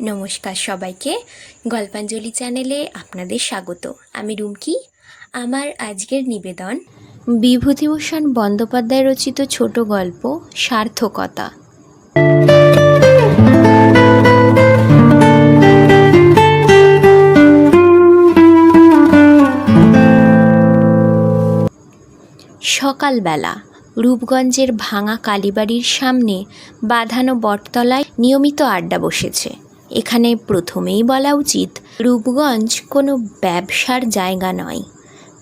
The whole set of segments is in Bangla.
নমস্কার সবাইকে। গল্পাঞ্জলি চ্যানেলে আপনাদের স্বাগত। আমি রুমকি। আমার আজকের নিবেদন, বিভূতিভূষণ বন্দ্যোপাধ্যায় রচিত ছোট গল্প, সার্থকতা। সকালবেলা রূপগঞ্জের ভাঙা কালীবাড়ির সামনে বাঁধানো বটতলায় নিয়মিত আড্ডা বসেছে। এখানে প্রথমেই বলা উচিত, রূপগঞ্জ কোনো ব্যবসার জায়গা নয়।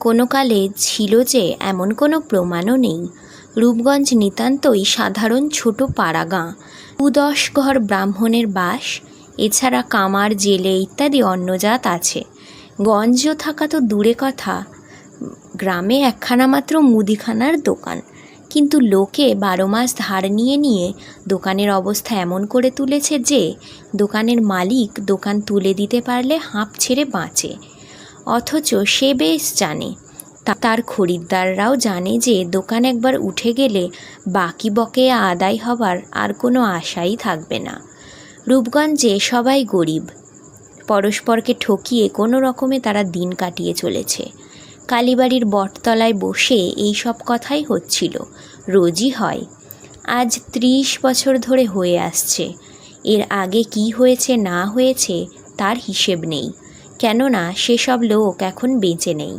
কোনো কালে ছিল যে এমন কোনো প্রমাণও নেই। রূপগঞ্জ নিতান্তই সাধারণ ছোট পাড়া গাঁ উদশ ঘর ব্রাহ্মণের বাস, এছাড়া কামার জেলে ইত্যাদি অন্নজাত আছে। গঞ্জ থাকা তো দূরে কথা। গ্রামে একখানা মাত্র মুদিখানার দোকান। কিন্তু লোকে বারো মাস ধার নিয়ে নিয়ে দোকানের অবস্থা এমন করে তুলেছে যে দোকানের মালিক দোকান তুলে দিতে পারলে হাঁপ ছেড়ে বাঁচে। অথচ সে বেশ জানে। তার খরিদ্দাররাও জানে যে দোকান একবার উঠে গেলে বাকি বকেয়া আদায় হবার আর কোনো আশাই থাকবে না। রূপগঞ্জে সবাই গরিব। পরস্পরকে ঠকিয়ে কোনো রকমে তারা দিন কাটিয়ে চলেছে। কালীবাড়ির বটতলায় বসে এই সব কথাই হচ্ছিল। রোজই হয়। আজ ত্রিশ বছর ধরে হয়ে আসছে। এর আগে কি হয়েছে, না হয়েছে, তার হিসেব নেই। কেননা, সেসব লোক এখন বেঁচে নেই।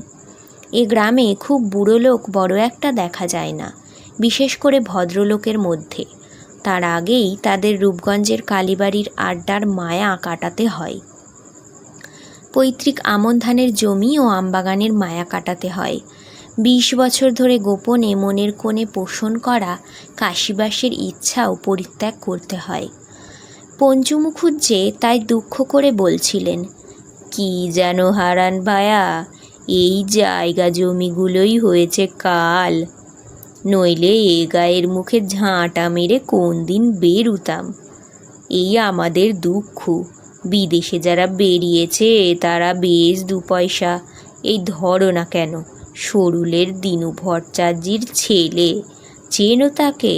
এ গ্রামে খুব বুড়ো লোক বড় একটা দেখা যায় না, বিশেষ করে ভদ্রলোকের মধ্যে। তার আগেই তাদের রূপগঞ্জের কালীবাড়ির আড্ডার মায়া কাটাতে হয়। পৈতৃক আমন ধানের জমি ও আমবাগানের মায়া কাটাতে হয়। বিশ বছর ধরে গোপনে মনের কোণে পোষণ করা কাশিবাসের ইচ্ছাও পরিত্যাগ করতে হয়। পঞ্চু মুখুজ্জে তাই দুঃখ করে বলছিলেন, কি যেন হারান ভায়া, এই জায়গা জমিগুলোই হয়েছে কাল। নইলে এ গায়ের মুখে ঝাঁটা মেরে কোন দিন বেরুতাম। এই আমাদের দুঃখ। বিদেশে যারা বেরিয়েছে, তারা বেশ দু পয়সা। এই ধরো না কেন, সরুলের দিনু ভট্টাচার্যির ছেলে। চেনো তাকে?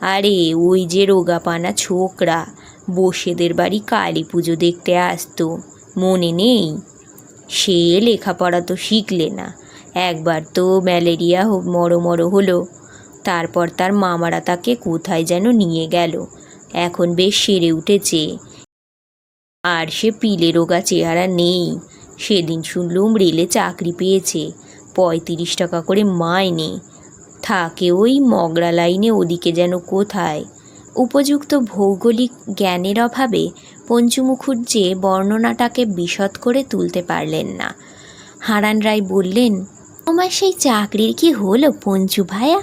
আরে, ওই যে রোগাপানা ছোকরা, বসেদের বাড়ি কালী পুজো দেখতে আসতো। মনে নেই? সে লেখাপড়া তো শিখলে না। একবার তো ম্যালেরিয়া মরো হলো। তারপর তার মামারা তাকে কোথায় যেন নিয়ে গেল। এখন বেশ সেরে উঠেছে। আর সে পিলে রোগা চেহারা নেই। সেদিন শুনলুম রেলে চাকরি পেয়েছে। পঁয়ত্রিশ টাকা করে মাইনে। থাকে ওই মগরা লাইনে ওদিকে যেন কোথায়। উপযুক্ত ভৌগোলিক জ্ঞানের অভাবে পঞ্চু মুখুজ্জে বর্ণনাটাকে বিশদ করে তুলতে পারলেন না। হারান রায় বললেন, তোমার সেই চাকরির কি হলো পঞ্চু ভায়া?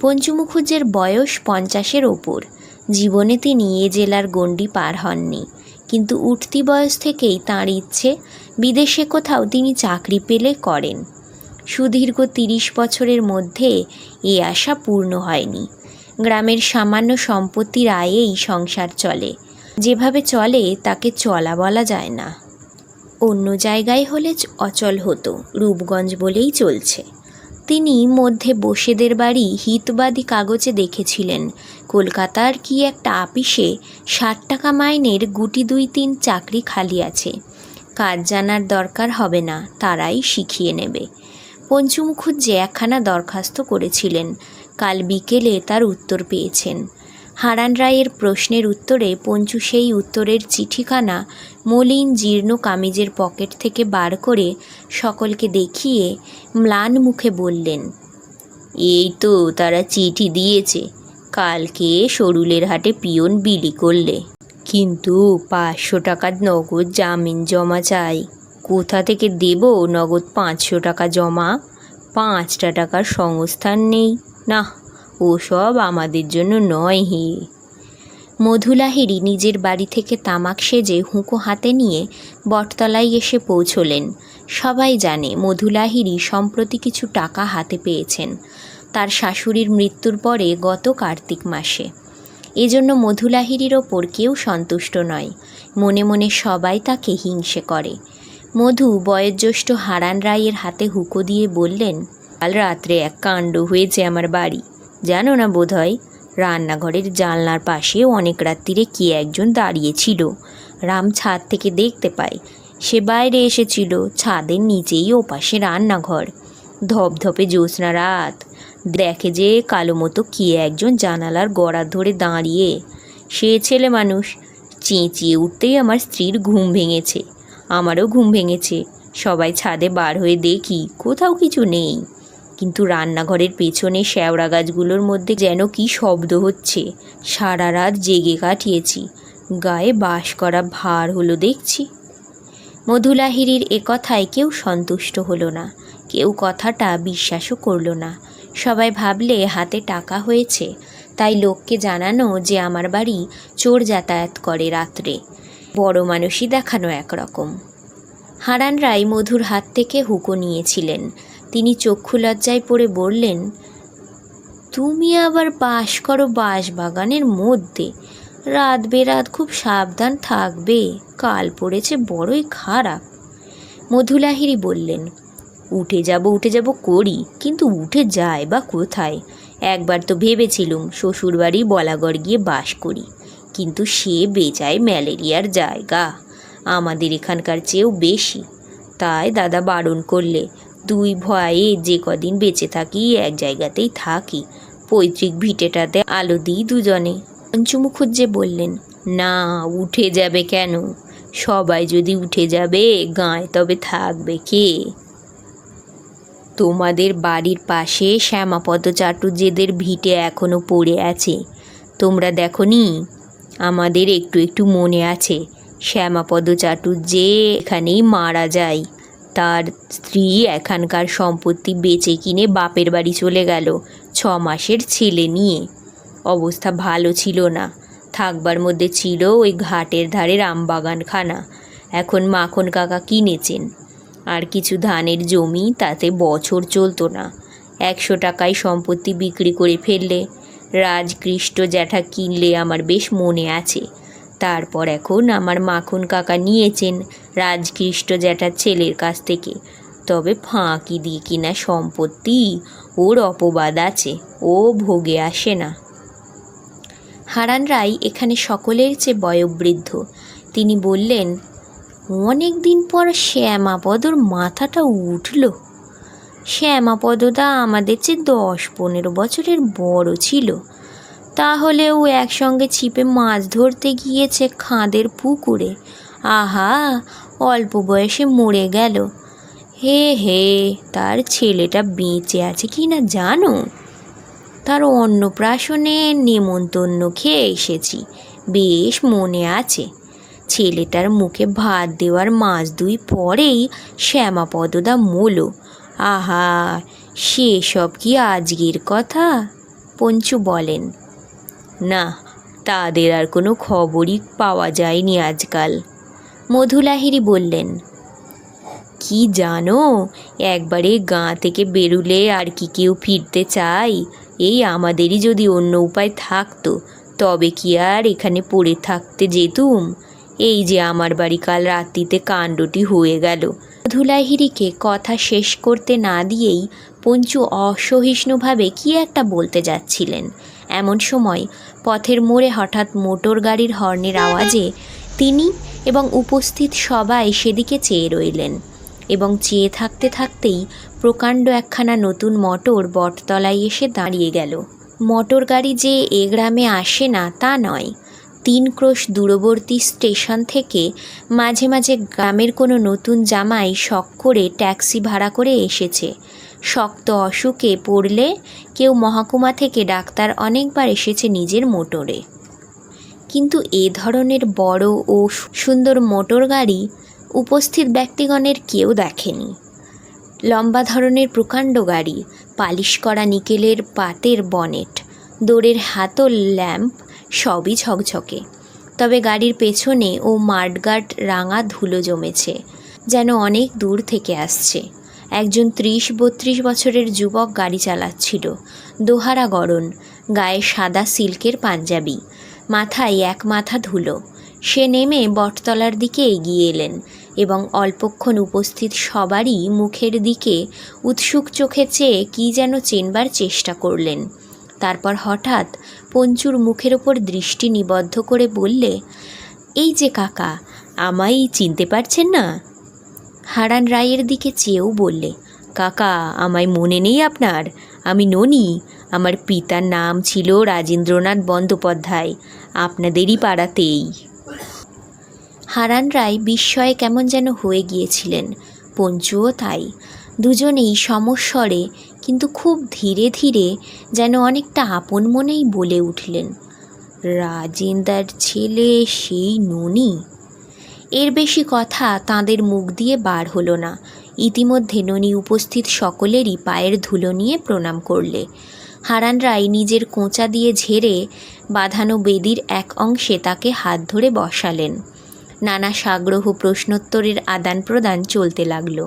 পঞ্চু মুখুজ্জের বয়স পঞ্চাশের ওপর। জীবনে তিনি এ জেলার গণ্ডি পার হননি। কিন্তু উঠতি বয়স থেকেই তাঁর ইচ্ছে, বিদেশে কোথাও তিনি চাকরি পেলে করেন। সুদীর্ঘ তিরিশ বছরের মধ্যে এ আশা পূর্ণ হয়নি। গ্রামের সামান্য সম্পত্তির আয়েই সংসার চলে। যেভাবে চলে, তাকে চলা বলা যায় না। অন্য জায়গায় হলে অচল হতো, রূপগঞ্জ বলেই চলছে। তিনি মধ্যে বসেদের বাড়ি হিতবাদী কাগজে দেখেছিলেন। কলকাতার কি একটা আপিসে ষাট টাকা মাইনের গুটি দুই তিন চাকরি খালি আছে। কাজ জানার দরকার হবে না, তারাই শিখিয়ে নেবে। পঞ্চু মুখুজ্জে একখানা দরখাস্ত করেছিলেন। কাল বিকেলে তার উত্তর পেয়েছেন। হারান রায়ের প্রশ্নের উত্তরে পঞ্চু সেই উত্তরের চিঠিখানা মলিন জীর্ণ কামিজের পকেট থেকে বার করে সকলকে দেখিয়ে ম্লান মুখে বললেন, এই তো তারা চিঠি দিয়েছে। কালকে সরুলের হাটে পিয়ন বিলি করলে। কিন্তু পাঁচশো টাকার নগদ জামিন জমা চাই। কোথা থেকে দেব নগদ পাঁচশো টাকা জমা? পাঁচটা টাকার সংস্থান নেই। না ওসব আমাদের জন্য নয় হে। মধুলাহিরি নিজের বাড়ি থেকে তামাক সেজে হুঁকো হাতে নিয়ে বটতলায় এসে পৌঁছলেন। সবাই জানে মধুলাহিরি সম্প্রতি কিছু টাকা হাতে পেয়েছেন। তার শাশুড়ির মৃত্যুর পরে গত কার্তিক মাসে। এজন্য মধুলাহিরির ওপর কেউ সন্তুষ্ট নয়। মনে মনে সবাই তাকে হিংসে করে। মধু বয়োজ্যেষ্ঠ হারান রায়ের হাতে হুঁকো দিয়ে বললেন, কাল রাত্রে এক কাণ্ড হয়েছে আমার বাড়ি। জানো না বোধ হয় রান্নাঘরের জানলার পাশে অনেক রাত্রিরে কে একজন দাঁড়িয়েছিল রাম ছাদ থেকে দেখতে পায়, সে বাইরে এসেছিল, ছাদের নিচেই ওপাশে রান্নাঘর। ধপধপে জ্যোৎস্না রাত, দেখে যে কালো মতো কে একজন জানালার গড়া ধরে দাঁড়িয়ে। সে ছেলে মানুষ, চেঁচিয়ে উঠতেই আমার স্ত্রীর ঘুম ভেঙেছে। আমারও ঘুম ভেঙেছে, সবাই ছাদে বার হয়ে দেখি, কোথাও কিছু নেই। কিন্তু রান্নাঘরের পেছনে শ্যাওড়া গাছগুলোর মধ্যে যেন কি শব্দ হচ্ছে। সারা রাত জেগে কাটিয়েছি। গায়ে বাস করা ভার হলো দেখছি। মধুলাহিরির এ কথায় কেউ সন্তুষ্ট হলো না। কেউ কথাটা বিশ্বাসও করল না। সবাই ভাবলে হাতে টাকা হয়েছে। তাই লোককে জানানো যে আমার বাড়ি চোর যাতায়াত করে রাত্রে। বড় মানুষই দেখানো একরকম। হারান রায় মধুর হাত থেকে হুকো নিয়েছিলেন। তিনি চক্ষু লজ্জায় পড়ে বললেন, তুমি আবার বাস করো বাঁশ বাগানের মধ্যে। রাত বেরাত খুব সাবধান থাকবে, কাল পড়েছে বড়ই খারাপ। মধুলাহিরি বললেন, উঠে যাব উঠে যাব করি, কিন্তু উঠে যায় বা কোথায়? একবার তো ভেবেছিলুম শ্বশুরবাড়ি বলাগড় গিয়ে বাস করি, কিন্তু সে বেজায় ম্যালেরিয়ার জায়গা। আমাদের এখানকার চেয়েও বেশি। তাই দাদা বারণ করলে দুই ভয়ে যে কদিন বেঁচে থাকি, এক জায়গাতেই থাকি। পৈতৃক ভিটেটাতে আলো দিই দুজনে। পঞ্চু মুখুজ্জে বললেন, না, উঠে যাবে কেন? সবাই যদি উঠে যাবে, গায়ে তবে থাকবে কে? তোমাদের বাড়ির পাশে শ্যামাপদ চাটুর্যেদের ভিটে এখনও পড়ে আছে। তোমরা দেখনি, আমাদের একটু একটু মনে আছে। শ্যামাপদ চাটুর্যে এখানেই মারা যায়। তার স্ত্রী এখানকার সম্পত্তি বেচে কিনে বাপের বাড়ি চলে গেল ছ মাসের ছেলে নিয়ে। অবস্থা ভালো ছিল না। থাকবার মধ্যে ছিল ওই ঘাটের ধারে রামবাগানখানা। এখন মাখন কাকা কিনেছেন। আর কিছু ধানের জমি তাতে বছর চলতো না। একশো টাকায় সম্পত্তি বিক্রি করে ফেললে। রাজকৃষ্ট জ্যাঠা কিনলে আমার বেশ মনে আছে। তারপর এখন আমার মাখন কাকা নিয়েছেন রাজকৃষ্ট জ্যাঠার ছেলের কাছ থেকে। তবে ফাঁকি দিয়ে কিনা সম্পত্তি? ওর অপবাদ আছে, ও ভোগে আসে না। হারান রায় এখানে সকলের চেয়ে বয়োবৃদ্ধ। তিনি বললেন, অনেক দিন পর শ্যামাপদর মাথাটা উঠল। শ্যামাপদটা আমাদের চেয়ে দশ পনেরো বছরের বড় ছিল। তাহলেও একসঙ্গে ছিপে মাছ ধরতে গিয়েছে খাঁদের পুকুরে। আহা, অল্প বয়সে মরে গেল। হে হে, তার ছেলেটা বেঁচে আছে কি না জানো? তার অন্নপ্রাশনে নেমন্তন্ন খেয়ে এসেছি, বেশ মনে আছে। ছেলেটার মুখে ভাত দেওয়ার মাস দুই পরেই শ্যামাপদদা মোলো। আহা, সেসব কি আজকের কথা? পঞ্চু বলেন না, তাদের আর কোনো খবরই পাওয়া যায়নি আজকাল। মধুলাহিরি বললেন, কি জানো, একবারে গাঁ থেকে বেরুলে আর কি কেউ ফিরতে চাই এই আমাদেরই যদি অন্য উপায় থাকতো, তবে কি আর এখানে পড়ে থাকতে যেতুম? এই যে আমার বাড়ি কাল রাত্রিতে কাণ্ডটি হয়ে গেল। ধুলাহিরিকে কথা শেষ করতে না দিয়েই পঞ্চু অসহিষ্ণুভাবে কি একটা বলতে যাচ্ছিলেন। এমন সময় পথের মোড়ে হঠাৎ মোটর গাড়ির হর্নের আওয়াজে তিনি এবং উপস্থিত সবাই সেদিকে চেয়ে রইলেন এবং চেয়ে থাকতে থাকতেই প্রকাণ্ড একখানা নতুন মোটর বটতলায় এসে দাঁড়িয়ে গেল। মোটর গাড়ি যে এ গ্রামে আসে না তা নয়। তিন ক্রোশ দূরবর্তী স্টেশন থেকে মাঝে মাঝে গ্রামের কোনো নতুন জামাই শখ করে ট্যাক্সি ভাড়া করে এসেছে। শক্ত অসুখে পড়লে কেউ মহকুমা থেকে ডাক্তার অনেকবার এসেছে নিজের মোটরে। কিন্তু এ ধরনের বড় ও সুন্দর মোটর গাড়ি উপস্থিত ব্যক্তিগণের কেউ দেখেনি। লম্বা ধরনের প্রকাণ্ড গাড়ি, পালিশ করা নিকেলের পাতের বনেট, দৌড়ের হাতল ল্যাম্প সবই ঝকঝকে। তবে গাড়ির পেছনে ও মাঠগাট রাঙা ধুলো জমেছে, যেন অনেক দূর থেকে আসছে। একজন ত্রিশ বত্রিশ বছরের যুবক গাড়ি চালাচ্ছিল। দোহারা গরণ গায়ে সাদা সিল্কের পাঞ্জাবি, মাথায় এক মাথা ধুলো। সে নেমে বটতলার দিকে এগিয়ে এলেন এবং অল্পক্ষণ উপস্থিত সবারই মুখের দিকে উৎসুক চোখে চেয়ে কী যেন চেনবার চেষ্টা করলেন। তারপর হঠাৎ পঞ্চুর মুখের ওপর দৃষ্টি নিবদ্ধ করে বললে, এই যে কাকা, আমায় চিনতে পারছেন না? হারান রায়ের দিকে চেয়েও বললে, কাকা, আমায় মনে নেই আপনার। আমি ননি। আমার পিতার নাম ছিল রাজেন্দ্রনাথ বন্দ্যোপাধ্যায়। আপনাদেরই পাড়াতেই। হারান রায় বিস্ময়ে কেমন যেন হয়ে গিয়েছিলেন। পঞ্চুও তাই। দুজনেই সমস্বরে, কিন্তু খুব ধীরে ধীরে যেন অনেকটা আপন মনেই বলে উঠলেন, রাজেন্দার ছেলে সেই ননি? এর বেশি কথা তাদের মুখ দিয়ে বার হলো না। ইতিমধ্যে ননি উপস্থিত সকলেরই পায়ের ধুলো নিয়ে প্রণাম করলে। হারান রায় নিজের কোঁচা দিয়ে ঝেড়ে বাঁধানো বেদির এক অংশে তাকে হাত ধরে বসালেন। নানা সাগ্রহ প্রশ্নোত্তরের আদান প্রদান চলতে লাগল।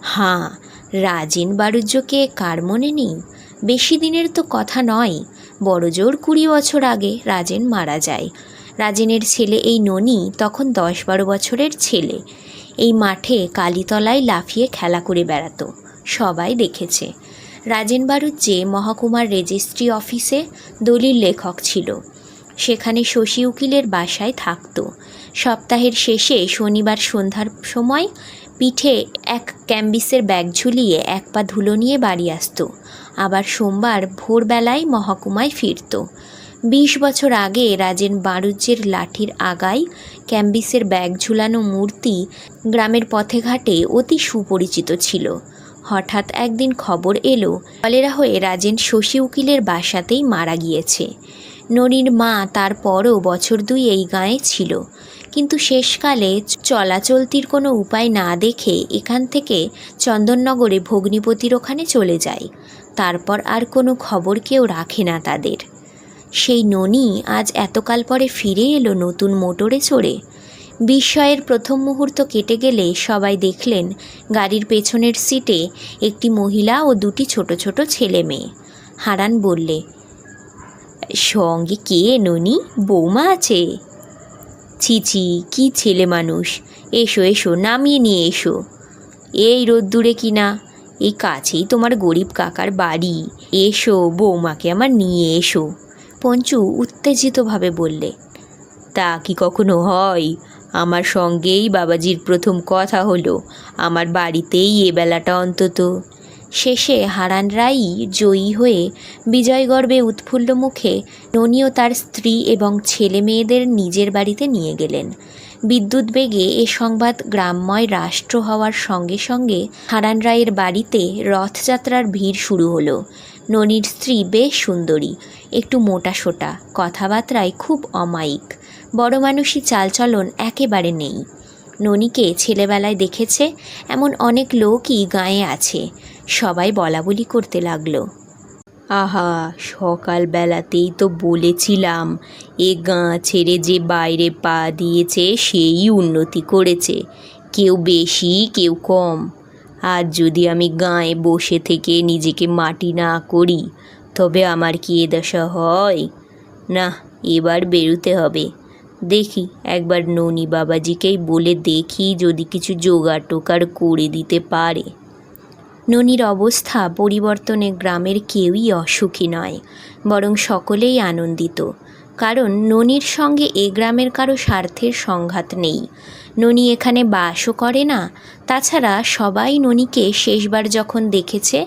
হাঁ, রাজেন বাণিজ্যকে কার মনে নেই? বেশি দিনের তো কথা নয়। বড়জোর কুড়ি বছর আগে রাজেন মারা যায়। রাজেনের ছেলে এই ননি তখন দশ বারো বছরের ছেলে। এই মাঠে কালীতলায় লাফিয়ে খেলা করে বেড়াতো। সবাই দেখেছে। রাজেন বাড়ুজ্জে মহকুমার রেজিস্ট্রি অফিসে দলিল লেখক ছিল। সেখানে শশী উকিলের বাসায় থাকতো। সপ্তাহের শেষে শনিবার সন্ধ্যার সময় পিঠে এক ক্যাম্বিসের ব্যাগ ঝুলিয়ে এক পা ধুলো নিয়ে বাড়ি আসতো। আবার সোমবার ভোরবেলায় মহকুমায় ফিরত। বিশ বছর আগে রাজেন বাণিজ্যের লাঠির আগায় ক্যাম্বিসের ব্যাগ ঝুলানো মূর্তি গ্রামের পথে ঘাটে অতি সুপরিচিত ছিল। হঠাৎ একদিন খবর এলো, কলেরা হয়ে রাজেন শশী উকিলের বাসাতেই মারা গিয়েছে। ননির মা তারপরও বছর দুই এই গাঁয়ে ছিল। কিন্তু শেষকালে চলাচলতির কোনো উপায় না দেখে এখান থেকে চন্দননগরে ভগ্নিপতির ওখানে চলে যায়। তারপর আর কোনো খবর কেউ রাখে না তাদের। সেই ননি আজ এতকাল পরে ফিরে এলো নতুন মোটরে চড়ে। বিস্ময়ের প্রথম মুহূর্ত কেটে গেলে সবাই দেখলেন গাড়ির পেছনের সিটে একটি মহিলা ও দুটি ছোট ছোট ছেলে মেয়ে। হারান বললে, সঙ্গে কে ননি? বৌমা আছে? ছি ছি, কী ছেলে মানুষ? এসো এসো, নামিয়ে নিয়ে এসো। এই রোদ্দুরে কি না? এই কাছেই তোমার গরিব কাকার বাড়ি। এসো, বৌমাকে আমার নিয়ে এসো। পঞ্চু উত্তেজিতভাবে বললে, তা কি কখনো হয়? আমার সঙ্গেই বাবাজির প্রথম কথা হলো, আমার বাড়িতেই এ বেলাটা অন্তত। শেষে হারান রায়ই জয়ী হয়ে বিজয়গর্বে উৎফুল্ল মুখে ননীয় তার স্ত্রী এবং ছেলে মেয়েদের নিজের বাড়িতে নিয়ে গেলেন। বিদ্যুৎ বেগে এ সংবাদ গ্রামময় রাষ্ট্র হওয়ার সঙ্গে সঙ্গে হারান রায়ের বাড়িতে রথযাত্রার ভিড় শুরু হলো। ননির স্ত্রী বেশ সুন্দরী, একটু মোটা সোটা, কথাবার্তায় খুব অমায়িক। বড় মানুষই চালচলন একেবারে নেই। ননিকে ছেলেবেলায় দেখেছে, এমন অনেক লোকই গায়ে আছে। সবাই বলা বলি করতে লাগল। আহা, সকালবেলাতেই তো বলেছিলাম, এ গাঁ ছেড়ে যে বাইরে পা দিয়েছে, সেই উন্নতি করেছে। কেউ বেশি, কেউ কম। আর যদি আমি গাঁয়ে বসে থেকে নিজেকে মাটি না করি, তবে আমার কি এ দশা হয়? না, এবার বেরোতে হবে। দেখি, একবার ননি বাবাজিকেই বলে দেখি যদি কিছু জোগাড় টোকার করে দিতে পারে। ননির অবস্থা পরিবর্তনে গ্রামের কেউই অসুখী নয়, বরং সকলেই আনন্দিত। কারণ ননির সঙ্গে এ গ্রামের কারও স্বার্থের সংঘাত নেই। ননি এখানে বাসও করে না। তাছাড়া সবাই ননিকে শেষবার যখন দেখেছে,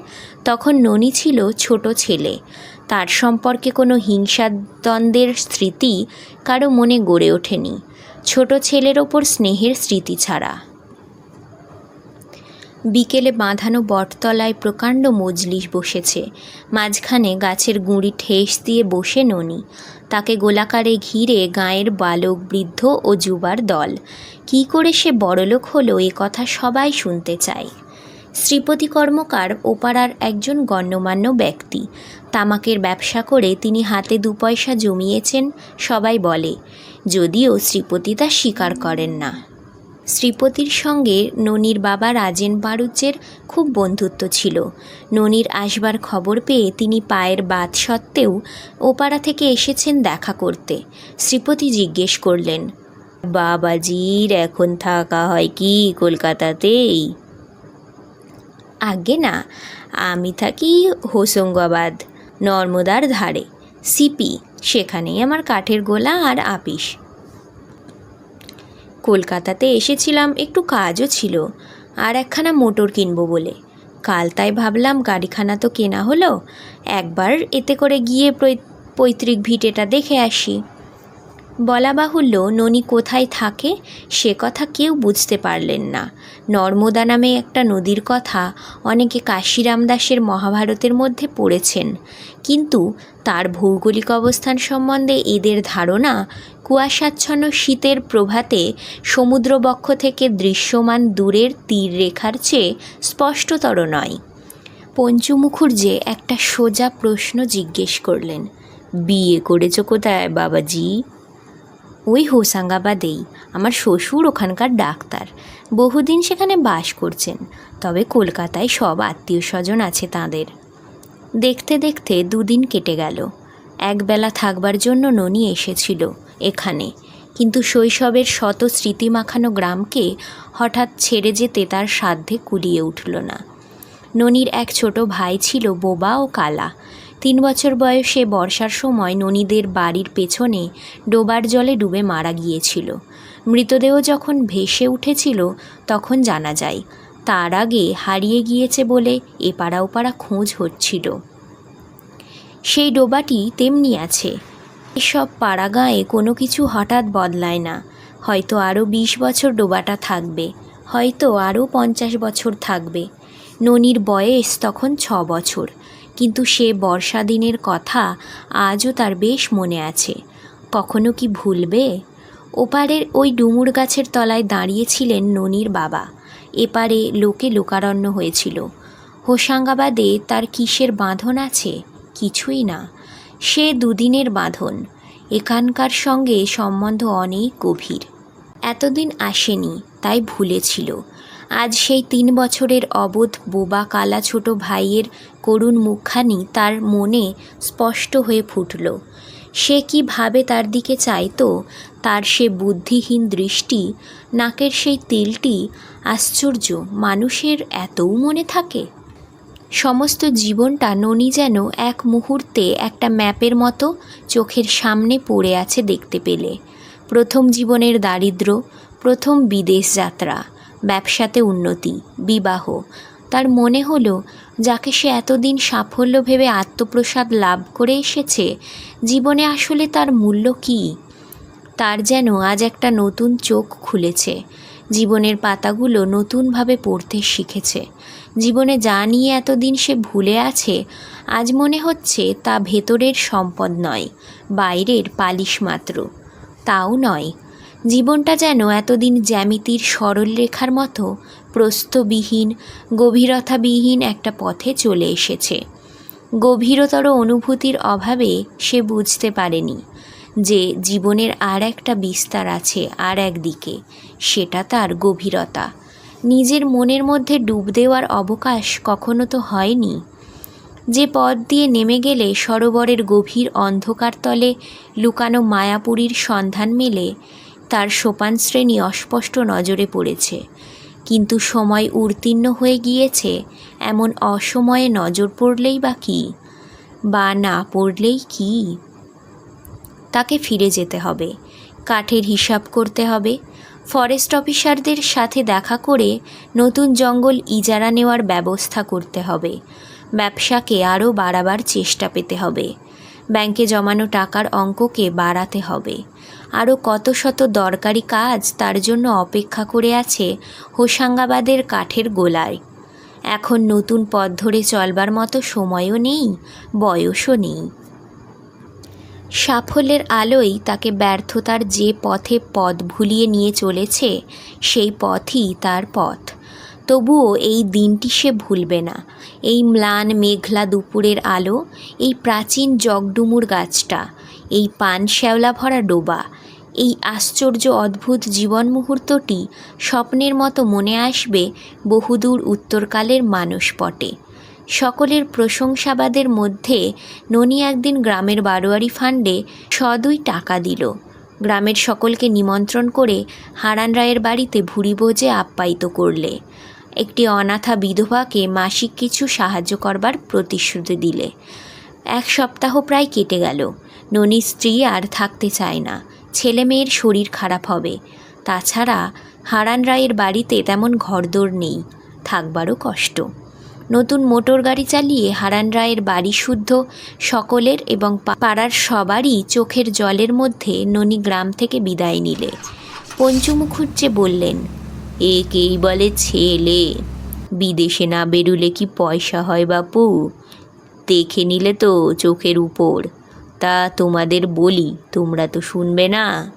তখন ননি ছিল ছোট ছেলে। তার সম্পর্কে কোনো হিংসাদ্বন্দ্বের স্মৃতি কারও মনে গড়ে ওঠেনি। ছোট ছেলের ওপর স্নেহের স্মৃতি ছাড়া। বিকেলে বাঁধানো বটতলায় প্রকাণ্ড মজলিস বসেছে। মাঝখানে গাছের গুঁড়ি ঠেস দিয়ে বসে ননি। তাকে গোলাকারে ঘিরে গায়ের বালক, বৃদ্ধ ও যুবার দল। কি করে সে বড়লোক হলো এ কথা সবাই শুনতে চায়। শ্রীপতি কর্মকার ওপাড়ার একজন গণ্যমান্য ব্যক্তি। তামাকের ব্যবসা করে তিনি হাতে দু পয়সা জমিয়েছেন, সবাই বলে, যদিও শ্রীপতি তা স্বীকার করেন না। শ্রীপতির সঙ্গে ননির বাবা রাজেন বাড়ুজ্যের খুব বন্ধুত্ব ছিল। ননির আসবার খবর পেয়ে তিনি পায়ের বাত সত্ত্বেও ওপাড়া থেকে এসেছেন দেখা করতে। শ্রীপতি জিজ্ঞেস করলেন, বাবাজির এখন থাকা হয় কি কলকাতাতেই? আগে না, আমি থাকি হোসঙ্গাবাদ নর্মদার ধারে। সিপি, সেখানেই আমার কাঠের গোলা আর আপিস। কলকাতাতে এসেছিলাম, একটু কাজও ছিল। আর একখানা মোটর কিনবো বলে। কাল তাই ভাবলাম গাড়িখানা তো কেনা হলো, একবার এতে করে গিয়ে পৈতৃক ভিটেটা দেখে আসি। বলা বাহুল্য ননি কোথায় থাকে, সে কথা কেউ বুঝতে পারলেন না। নর্মদা নামে একটা নদীর কথা অনেকে কাশিরাম দাসের মহাভারতের মধ্যে পড়েছেন। কিন্তু তার ভৌগোলিক অবস্থান সম্বন্ধে এদের ধারণা কুয়াশাচ্ছন্ন শীতের প্রভাতে সমুদ্রবক্ষ থেকে দৃশ্যমান দূরের তীর রেখার চেয়ে স্পষ্টতর নয়। পঞ্চু মুখুর্জে একটা সোজা প্রশ্ন জিজ্ঞেস করলেন, বিয়ে করেছ কোথায়, বাবাজি? ওই হোসাঙ্গাবাদেই, আমার শ্বশুর ওখানকার ডাক্তার। বহুদিন সেখানে বাস করছেন, তবে কলকাতায় সব আত্মীয় স্বজন আছে তাঁদের। দেখতে দেখতে দুদিন কেটে গেল। একবেলা থাকবার জন্য ননি এসেছিল। এখানে। কিন্তু শৈশবের শত স্মৃতি মাখানো গ্রামকে হঠাৎ ছেড়ে যেতে তার সাধ্যে কুলিয়ে উঠল না। ননির এক ছোট ভাই ছিল বোবা ও কালা। তিন বছর বয়সে বর্ষার সময় ননীদের বাড়ির পেছনে ডোবার জলে ডুবে মারা গিয়েছিল। মৃতদেহ যখন ভেসে উঠেছিল, তখন জানা যায়, তার আগে হারিয়ে গিয়েছে বলে এপাড়া ওপাড়া খোঁজ হচ্ছিল। সেই ডোবাটি তেমনি আছে। এসব পাড়া গাঁয়ে কোনো কিছু হঠাৎ বদলায় না। হয়তো আরও বিশ বছর ডোবাটা থাকবে, হয়তো আরও পঞ্চাশ বছর থাকবে। ননির বয়স তখন ছ বছর, কিন্তু সে বর্ষা দিনের কথা আজও তার বেশ মনে আছে। কখনো কি ভুলবে? ওপারের ওই ডুমুর গাছের তলায় দাঁড়িয়েছিলেন ননির বাবা। এপারে লোকে লোকারণ্য হয়েছিল। হোসাঙ্গাবাদে তার কিসের বাঁধন আছে? কিছুই না। সে দুদিনের বাঁধন। এখানকার সঙ্গে সম্বন্ধ অনেক গভীর। এতদিন আসেনি, তাই ভুলেছিল। আজ সেই তিন বছরের অবোধ বোবা কালা ছোট ভাইয়ের করুণ মুখখানি তার মনে স্পষ্ট হয়ে ফুটল। সে কি ভাবে তার দিকে চাইতো, তার সে বুদ্ধিহীন দৃষ্টি, নাকের সেই তিলটি, আশ্চর্য, মানুষের এতও মনে থাকে? সমস্ত জীবনটা ননি যেন এক মুহূর্তে একটা ম্যাপের মতো চোখের সামনে পড়ে আছে দেখতে পেলে। প্রথম জীবনের দারিদ্র, প্রথম বিদেশ যাত্রা, ব্যবসাতে উন্নতি, বিবাহ। তার মনে হলো, যাকে সে এতদিন সাফল্য ভেবে আত্মপ্রসাদ লাভ করে এসেছে, জীবনে আসলে তার মূল্য কী? তার যেন আজ একটা নতুন চোখ খুলেছে। জীবনের পাতাগুলো নতুনভাবে পড়তে শিখেছে। জীবনে যা নিয়ে এতদিন সে ভুলে আছে, আজ মনে হচ্ছে তা ভেতরের সম্পদ নয়, বাইরের পালিশ মাত্র। তাও নয়, জীবনটা যেন এতদিন জ্যামিতির সরল রেখার মতো প্রস্থবিহীন, গভীরতাবিহীন একটা পথে চলে এসেছে। গভীরতর অনুভূতির অভাবে সে বুঝতে পারেনি। যে জীবনের আর একটা বিস্তার আছে আর একদিকে, সেটা তার গভীরতা। নিজের মনের মধ্যে ডুব দেওয়ার অবকাশ কখনো তো হয়নি। যে পথ দিয়ে নেমে গেলে সরোবরের গভীর অন্ধকার তলে লুকানো মায়াপুরীর সন্ধান মেলে, তার সোপান শ্রেণি অস্পষ্ট নজরে পড়েছে। কিন্তু সময় উত্তীর্ণ হয়ে গিয়েছে, এমন অসময়ে নজর পড়লেই বা কী? বা না পড়লেই কী? তাকে ফিরে যেতে হবে। কাঠের হিসাব করতে হবে। ফরেস্ট অফিসারদের সাথে দেখা করে নতুন জঙ্গল ইজারা নেওয়ার ব্যবস্থা করতে হবে। ব্যবসাকে আরও বাড়াবার চেষ্টা পেতে হবে। ব্যাংকে জমানো টাকার অঙ্ককে বাড়াতে হবে। আরও কত শত দরকারি কাজ তার জন্য অপেক্ষা করে আছে হোসাঙ্গাবাদের কাঠের গোলায়। এখন নতুন পথ ধরে চলবার মতো সময়ও নেই, বয়সও নেই। সাফল্যের আলোয় তাকে ব্যর্থতার যে পথে পথ ভুলিয়ে নিয়ে চলেছে, সেই পথই তার পথ। তবুও এই দিনটি সে ভুলবে না। এই ম্লান মেঘলা দুপুরের আলো, এই প্রাচীন জগডুমুর গাছটা, এই পান শ্যাওলা ভরা ডোবা, এই আশ্চর্য অদ্ভুত জীবন মুহূর্তটি স্বপ্নের মতো মনে আসবে বহুদূর উত্তরকালের মানসপটে সকলের প্রশংসাবাদের মধ্যে ননি একদিন গ্রামের বারোয়ারি ফান্ডে সদুই টাকা দিল। গ্রামের সকলকে নিমন্ত্রণ করে হারান রায়ের বাড়িতে ভুরি ভোজে আপ্যায়িত করলে। একটি অনাথা বিধবাকে মাসিক কিছু সাহায্য করবার প্রতিশ্রুতি দিলে। এক সপ্তাহ প্রায় কেটে গেল। ননির স্ত্রী আর থাকতে চায় না। ছেলে মেয়ের শরীর খারাপ হবে। তাছাড়া হারান রায়ের বাড়িতে তেমন ঘরদোর নেই। থাকবারও কষ্ট। নতুন মোটর গাড়ি চালিয়ে হারান রায়ের বাড়ি শুদ্ধ, সকলের এবং পাড়ার সবারই চোখের জলের মধ্যে ননি গ্রাম থেকে বিদায় নিলে। পঞ্চু মুখুজ্জে বললেন এ কেই বলে ছেলে। বিদেশে না বেরুলে কি পয়সা হয় বাপু? দেখে নিলে তো চোখের উপর। তা তোমাদের বলি, তোমরা তো শুনবে না।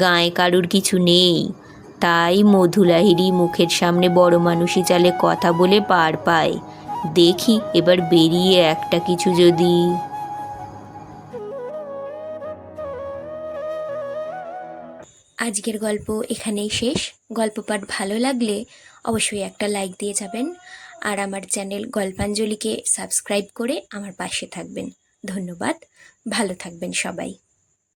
গায়ে কারুর কিছু নেই। তাই মধুলাহিরি মুখের সামনে বড় মানুষই চালে কথা বলে পার পায়। দেখি এবার বেরিয়ে একটা কিছু যদি। আজকের গল্প এখানেই শেষ। গল্প পাঠ ভালো লাগলে অবশ্যই একটা লাইক দিয়ে যাবেন। আর আমার চ্যানেল গল্পাঞ্জলিকে সাবস্ক্রাইব করে আমার পাশে থাকবেন। ধন্যবাদ। ভালো থাকবেন সবাই।